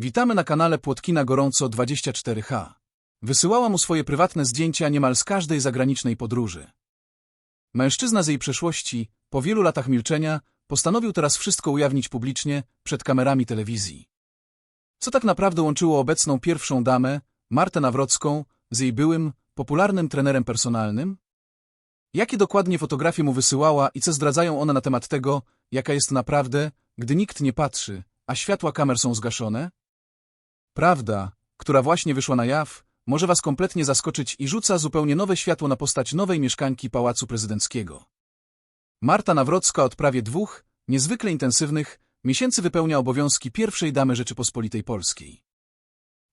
Witamy na kanale Płotkina Gorąco 24H. Wysyłała mu swoje prywatne zdjęcia niemal z każdej zagranicznej podróży. Mężczyzna z jej przeszłości, po wielu latach milczenia, postanowił teraz wszystko ujawnić publicznie, przed kamerami telewizji. Co tak naprawdę łączyło obecną pierwszą damę, Martę Nawrocką, z jej byłym, popularnym trenerem personalnym? Jakie dokładnie fotografie mu wysyłała i co zdradzają one na temat tego, jaka jest naprawdę, gdy nikt nie patrzy, a światła kamer są zgaszone? Prawda, która właśnie wyszła na jaw, może was kompletnie zaskoczyć i rzuca zupełnie nowe światło na postać nowej mieszkanki Pałacu Prezydenckiego. Marta Nawrocka od prawie dwóch, niezwykle intensywnych, miesięcy wypełnia obowiązki pierwszej damy Rzeczypospolitej Polskiej.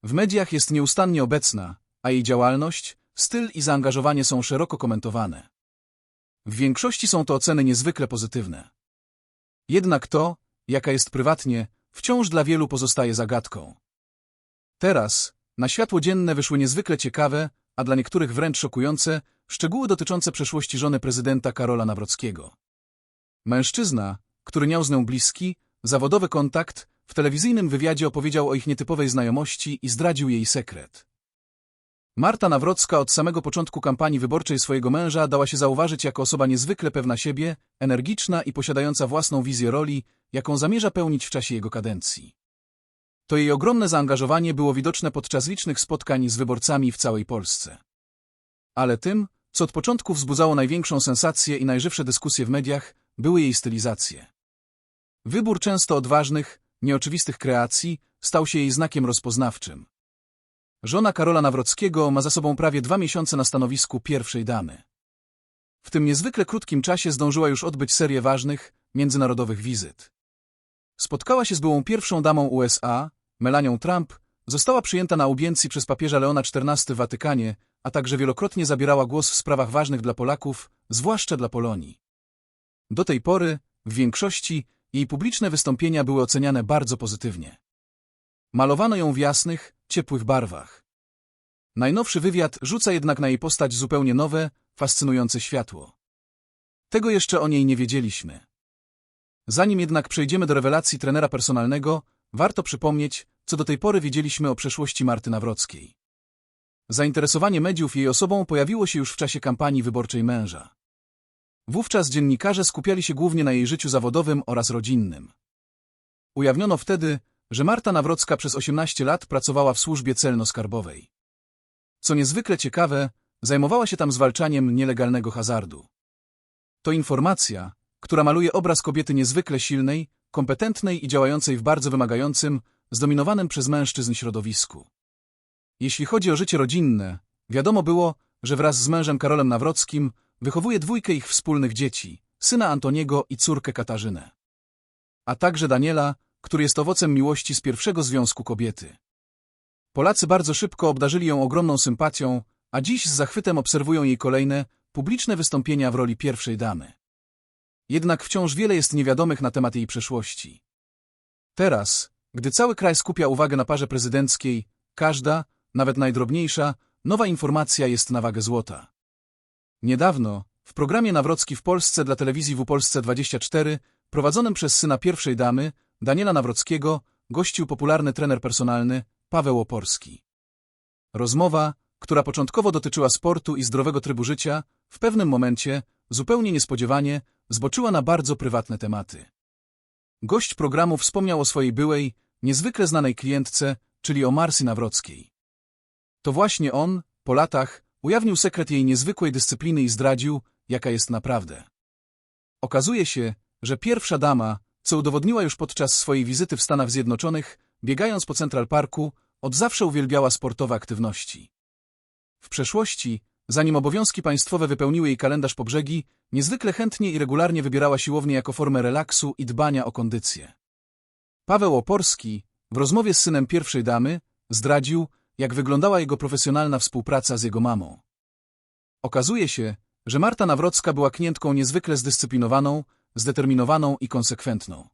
W mediach jest nieustannie obecna, a jej działalność, styl i zaangażowanie są szeroko komentowane. W większości są to oceny niezwykle pozytywne. Jednak to, jaka jest prywatnie, wciąż dla wielu pozostaje zagadką. Teraz, na światło dzienne wyszły niezwykle ciekawe, a dla niektórych wręcz szokujące, szczegóły dotyczące przeszłości żony prezydenta Karola Nawrockiego. Mężczyzna, który miał z nią bliski, zawodowy kontakt, w telewizyjnym wywiadzie opowiedział o ich nietypowej znajomości i zdradził jej sekret. Marta Nawrocka od samego początku kampanii wyborczej swojego męża dała się zauważyć jako osoba niezwykle pewna siebie, energiczna i posiadająca własną wizję roli, jaką zamierza pełnić w czasie jego kadencji. To jej ogromne zaangażowanie było widoczne podczas licznych spotkań z wyborcami w całej Polsce. Ale tym, co od początku wzbudzało największą sensację i najżywsze dyskusje w mediach, były jej stylizacje. Wybór często odważnych, nieoczywistych kreacji stał się jej znakiem rozpoznawczym. Żona Karola Nawrockiego ma za sobą prawie dwa miesiące na stanowisku pierwszej damy. W tym niezwykle krótkim czasie zdążyła już odbyć serię ważnych, międzynarodowych wizyt. Spotkała się z byłą pierwszą damą USA, Melanią Trump, została przyjęta na audiencji przez papieża Leona XIV w Watykanie, a także wielokrotnie zabierała głos w sprawach ważnych dla Polaków, zwłaszcza dla Polonii. Do tej pory, w większości, jej publiczne wystąpienia były oceniane bardzo pozytywnie. Malowano ją w jasnych, ciepłych barwach. Najnowszy wywiad rzuca jednak na jej postać zupełnie nowe, fascynujące światło. Tego jeszcze o niej nie wiedzieliśmy. Zanim jednak przejdziemy do rewelacji trenera personalnego, warto przypomnieć, co do tej pory wiedzieliśmy o przeszłości Marty Nawrockiej. Zainteresowanie mediów jej osobą pojawiło się już w czasie kampanii wyborczej męża. Wówczas dziennikarze skupiali się głównie na jej życiu zawodowym oraz rodzinnym. Ujawniono wtedy, że Marta Nawrocka przez 18 lat pracowała w służbie celno-skarbowej. Co niezwykle ciekawe, zajmowała się tam zwalczaniem nielegalnego hazardu. To informacja, która maluje obraz kobiety niezwykle silnej, kompetentnej i działającej w bardzo wymagającym, zdominowanym przez mężczyzn środowisku. Jeśli chodzi o życie rodzinne, wiadomo było, że wraz z mężem Karolem Nawrockim wychowuje dwójkę ich wspólnych dzieci, syna Antoniego i córkę Katarzynę. A także Daniela, który jest owocem miłości z pierwszego związku kobiety. Polacy bardzo szybko obdarzyli ją ogromną sympatią, a dziś z zachwytem obserwują jej kolejne, publiczne wystąpienia w roli pierwszej damy. Jednak wciąż wiele jest niewiadomych na temat jej przeszłości. Teraz, gdy cały kraj skupia uwagę na parze prezydenckiej, każda, nawet najdrobniejsza, nowa informacja jest na wagę złota. Niedawno, w programie Nawrocki w Polsce dla telewizji w Polsce 24, prowadzonym przez syna pierwszej damy, Daniela Nawrockiego, gościł popularny trener personalny Paweł Oporski. Rozmowa, która początkowo dotyczyła sportu i zdrowego trybu życia, w pewnym momencie, zupełnie niespodziewanie, zboczyła na bardzo prywatne tematy. Gość programu wspomniał o swojej byłej, niezwykle znanej klientce, czyli o Marsy Nawrockiej. To właśnie on, po latach, ujawnił sekret jej niezwykłej dyscypliny i zdradził, jaka jest naprawdę. Okazuje się, że pierwsza dama, co udowodniła już podczas swojej wizyty w Stanach Zjednoczonych, biegając po Central Parku, od zawsze uwielbiała sportowe aktywności. W przeszłości, zanim obowiązki państwowe wypełniły jej kalendarz po brzegi, niezwykle chętnie i regularnie wybierała siłownię jako formę relaksu i dbania o kondycję. Paweł Oporski, w rozmowie z synem pierwszej damy, zdradził, jak wyglądała jego profesjonalna współpraca z jego mamą. Okazuje się, że Marta Nawrocka była klientką niezwykle zdyscyplinowaną, zdeterminowaną i konsekwentną.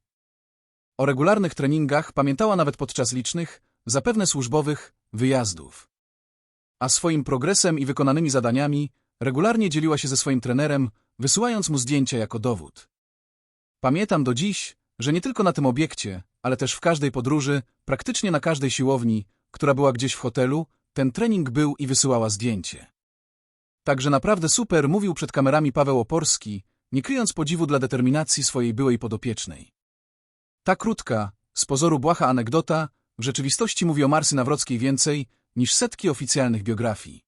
O regularnych treningach pamiętała nawet podczas licznych, zapewne służbowych, wyjazdów. A swoim progresem i wykonanymi zadaniami regularnie dzieliła się ze swoim trenerem, wysyłając mu zdjęcia jako dowód. Pamiętam do dziś, że nie tylko na tym obiekcie, ale też w każdej podróży, praktycznie na każdej siłowni, która była gdzieś w hotelu, ten trening był i wysyłała zdjęcie. Także naprawdę super mówił przed kamerami Paweł Oporski, nie kryjąc podziwu dla determinacji swojej byłej podopiecznej. Ta krótka, z pozoru błaha anegdota, w rzeczywistości mówi o Marsy Nawrockiej więcej niż setki oficjalnych biografii.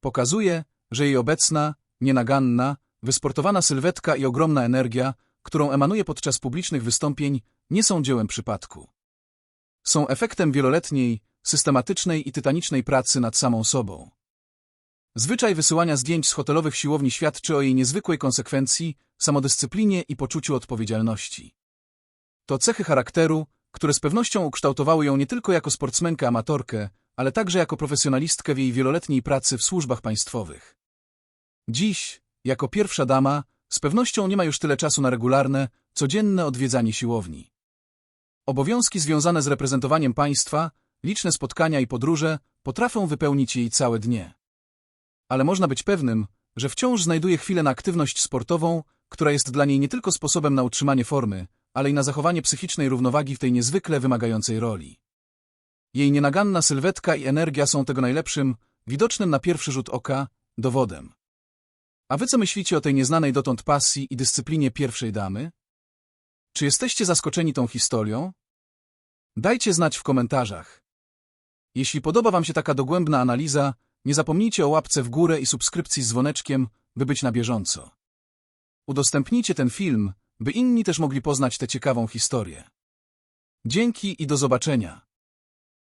Pokazuje, że jej obecna, nienaganna, wysportowana sylwetka i ogromna energia, którą emanuje podczas publicznych wystąpień, nie są dziełem przypadku. Są efektem wieloletniej, systematycznej i tytanicznej pracy nad samą sobą. Zwyczaj wysyłania zdjęć z hotelowych siłowni świadczy o jej niezwykłej konsekwencji, samodyscyplinie i poczuciu odpowiedzialności. To cechy charakteru, które z pewnością ukształtowały ją nie tylko jako sportsmenkę amatorkę, ale także jako profesjonalistkę w jej wieloletniej pracy w służbach państwowych. Dziś, jako pierwsza dama, z pewnością nie ma już tyle czasu na regularne, codzienne odwiedzanie siłowni. Obowiązki związane z reprezentowaniem państwa, liczne spotkania i podróże potrafią wypełnić jej całe dnie. Ale można być pewnym, że wciąż znajduje chwilę na aktywność sportową, która jest dla niej nie tylko sposobem na utrzymanie formy, ale i na zachowanie psychicznej równowagi w tej niezwykle wymagającej roli. Jej nienaganna sylwetka i energia są tego najlepszym, widocznym na pierwszy rzut oka, dowodem. A wy co myślicie o tej nieznanej dotąd pasji i dyscyplinie pierwszej damy? Czy jesteście zaskoczeni tą historią? Dajcie znać w komentarzach. Jeśli podoba wam się taka dogłębna analiza, nie zapomnijcie o łapce w górę i subskrypcji z dzwoneczkiem, by być na bieżąco. Udostępnijcie ten film, by inni też mogli poznać tę ciekawą historię. Dzięki i do zobaczenia.